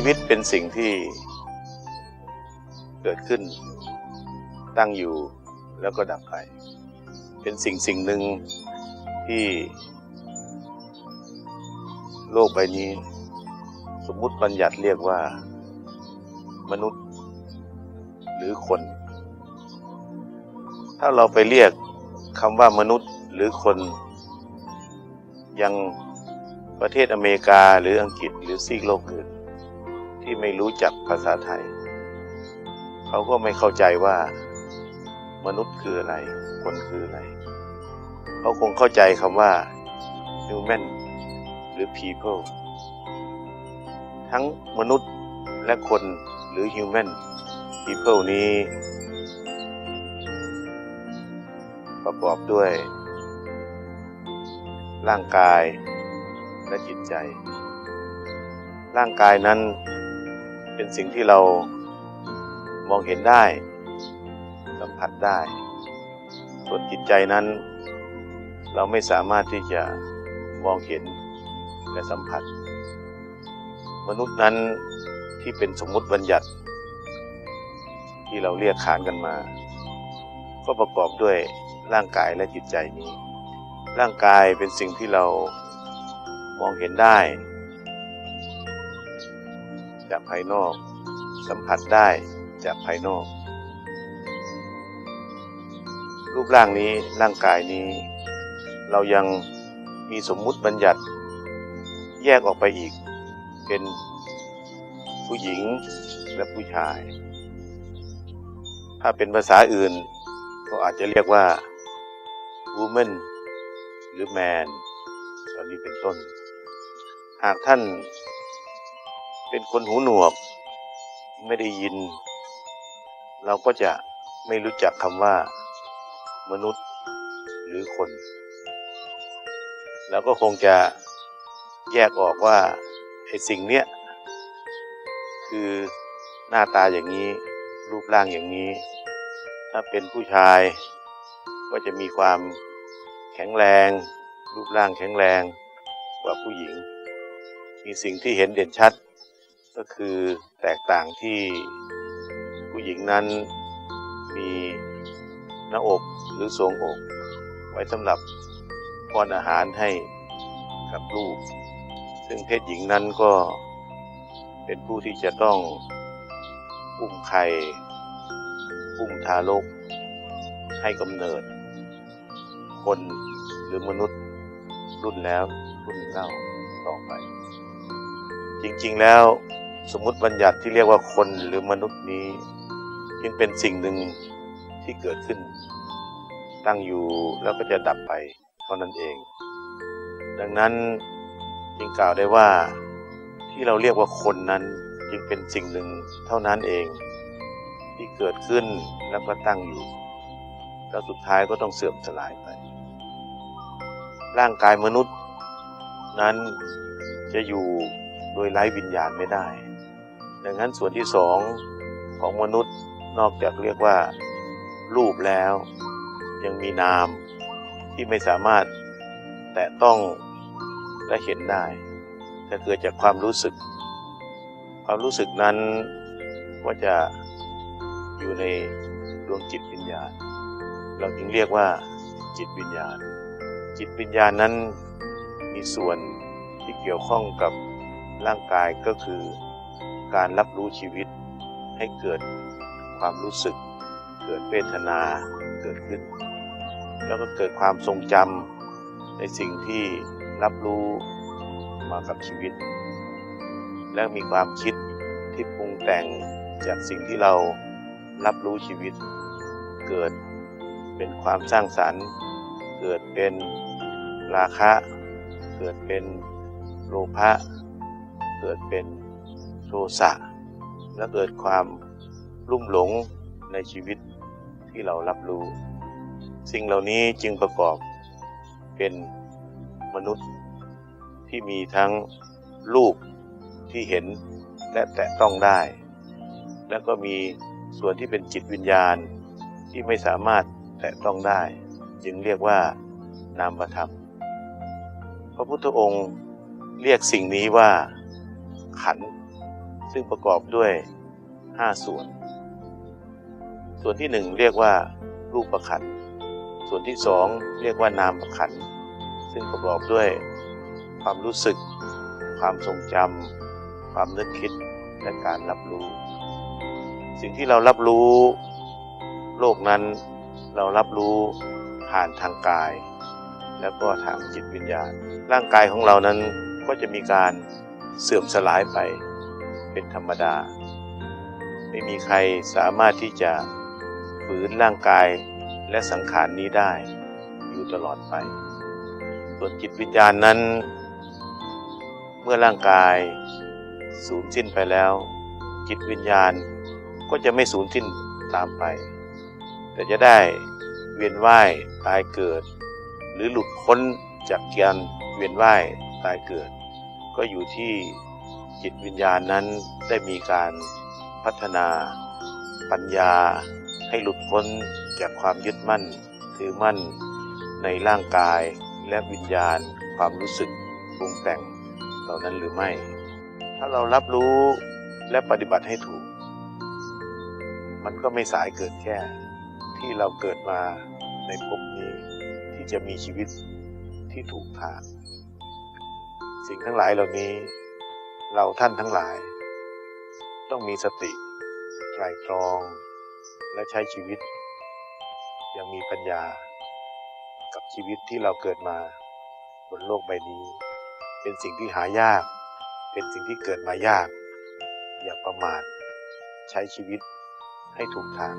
ชีวิตเป็นสิ่งที่เกิดขึ้น ตั้งอยู่แล้วก็ดับไป เป็นสิ่งสิ่งหนึ่งที่ โลกใบนี้ สมมุติบัญญัติเรียกว่า มนุษย์ หรือคน ถ้าเราไปเรียกคำว่ามนุษย์หรือคน ยังประเทศอเมริกาหรืออังกฤษหรือซีกโลกอื่น ที่ไม่รู้จักภาษาไทย เขาก็ไม่เข้าใจว่ามนุษย์คืออะไร คนคืออะไร เขาคงเข้าใจคำว่า human หรือ people ทั้งมนุษย์และคนหรือ human people นี้ ประกอบด้วย ร่างกายและจิตใจ ร่างกายนั้น เป็นสิ่งที่เรามองเห็นได้สัมผัสได้ ส่วนจิตใจนั้น เราไม่สามารถที่จะมองเห็นและสัมผัส มนุษย์นั้นที่เป็นสมมุติบัญญัติ ที่เราเรียกขานกันมา ก็ประกอบด้วยร่างกายและจิตใจนี้ ร่างกายเป็นสิ่งที่เรามองเห็นได้ จากภายนอก สัมผัสได้จากภายนอก รูปร่างนี้ร่างกายนี้ เรายังมีสมมุติบัญญัติ แยกออกไปอีก เป็นผู้หญิงและผู้ชาย ถ้าเป็นภาษาอื่น ก็อาจจะเรียกว่า woman หรือ man ตอนนี้เป็นต้น หากท่าน เป็นคนหูหนวก ไม่ได้ยิน เราก็จะไม่รู้จักคำว่า มนุษย์หรือคน แล้วก็คงจะแยกออกว่าไอ้สิ่งเนี้ยคือหน้าตาอย่างนี้ รูปร่างอย่างนี้ ถ้าเป็นผู้ชาย ก็จะมีความแข็งแรง รูปร่างแข็งแรงกว่าผู้หญิง มีสิ่งที่เห็นเด่นชัด ก็คือแตกต่างที่ผู้หญิงนั้นมีหน้าอกหรือทรวงอก ไว้สำหรับป้อนอาหารให้กับลูก ซึ่งเพศหญิงนั้นก็เป็นผู้ที่จะต้องอุ้มไข่อุ้มทารก ให้กำเนิด คนหรือมนุษย์รุ่นแล้วรุ่นเล่าต่อไป จริงๆแล้ว สมมติบัญญัติที่เรียกว่าคนหรือมนุษย์นี้ยังเป็นสิ่งหนึ่งที่เกิดขึ้น ตั้งอยู่แล้วก็จะดับไปเท่านั้นเอง ดังนั้นจึงกล่าวได้ว่าที่เราเรียกว่าคนนั้นจึงเป็นสิ่งหนึ่งเท่านั้นเอง ที่เกิดขึ้นแล้วก็ตั้งอยู่ แล้วสุดท้ายก็ต้องเสื่อมสลายไป ร่างกายมนุษย์นั้นจะอยู่โดยไร้วิญญาณไม่ได้ ดังนั้นส่วนที่สองของมนุษย์นอกจากเรียกว่า รูปแล้ว ยังมีนามที่ไม่สามารถแตะต้องและเห็นได้แต่เกิดจากความรู้สึก ความรู้สึกนั้นก็จะอยู่ในดวงจิตวิญญาณ เราจึงเรียกว่าจิตวิญญาณ จิตวิญญาณนั้นมีส่วนที่เกี่ยวข้องกับร่างกายก็คือ การรับรู้ชีวิตให้เกิดความรู้สึก เกิดเวทนาเกิดขึ้น แล้วก็เกิดความทรงจำในสิ่งที่รับรู้มากับชีวิต และมีความคิดที่ปรุงแต่งจากสิ่งที่เรารับรู้ชีวิต เกิดเป็นความสร้างสรรค์ เกิดเป็นราคะ เกิดเป็นโลภะเกิดเป็น โทสะและเกิดความลุ่มหลงในชีวิตที่เรารับรู้ สิ่งเหล่านี้จึงประกอบเป็นมนุษย์ที่มีทั้งรูปที่เห็นและแตะต้องได้ แล้วก็มีส่วนที่เป็นจิตวิญญาณที่ไม่สามารถแตะต้องได้ จึงเรียกว่านามธรรม พระพุทธองค์เรียกสิ่งนี้ว่าขันธ์ ซึ่งประกอบด้วยห้าส่วน ส่วนที่หนึ่งเรียกว่า รูปประขัน ส่วนที่สองเรียกว่านามประขัน ซึ่งประกอบด้วย ความรู้สึก ความทรงจำความนึกคิดและการรับรู้ สิ่งที่เรารับรู้ โลกนั้นเรารับรู้ผ่านทางกาย แล้วก็ทางจิตวิญญาณ ร่างกายของเรานั้นก็จะมีการเสื่อมสลายไป เป็นธรรมดา ไม่มีใครสามารถที่จะฝืนร่างกายและสังขารนี้ได้อยู่ตลอดไป ส่วนจิตวิญญาณนั้น เมื่อร่างกายสูญสิ้นไปแล้ว จิตวิญญาณก็จะไม่สูญสิ้นตามไป แต่จะได้เวียนว่ายตายเกิด หรือหลุดพ้นจากการเวียนว่ายตายเกิด ก็อยู่ที่ จิตวิญญาณนั้นได้มีการพัฒนา ปัญญาให้หลุดพ้นจากความยึดมั่น ถือมั่น ในร่างกายและวิญญาณ ความรู้สึกปรุงแต่งเหล่านั้นหรือไม่ ถ้าเรารับรู้และปฏิบัติให้ถูก มันก็ไม่สายเกินแค่ที่เราเกิดมาในภพนี้ที่จะมีชีวิตที่ถูกทาง สิ่งทั้งหลายเหล่านี้ เราท่านทั้งหลาย ต้องมีสติไตรตรอง และใช้ชีวิตอยังมีปัญญา กับชีวิตที่เราเกิดมา บนโลกใบนี้ เป็นสิ่งที่หายาก เป็นสิ่งที่เกิดมายาก อย่าประมาทใช้ชีวิตให้ถูกทาง